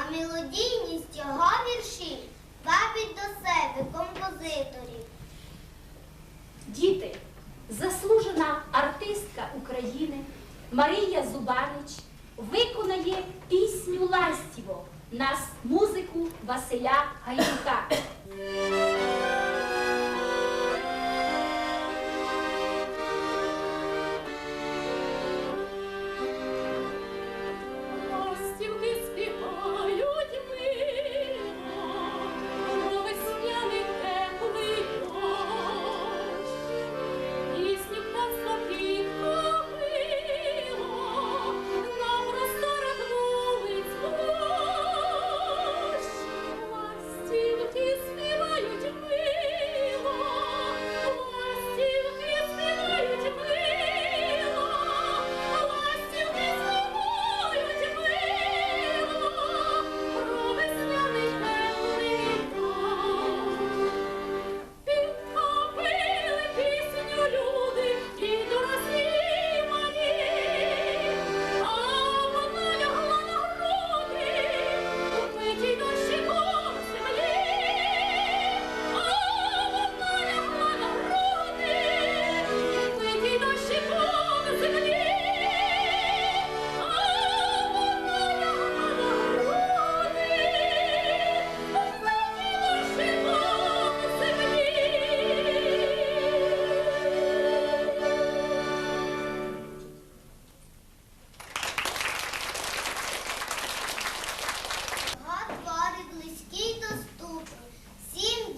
а мелодійність його віршів вабить до себе композиторів. Діти, заслужена артистка України Марія Зубанич виконає пісню Ластіво на музику Василя Гайдука.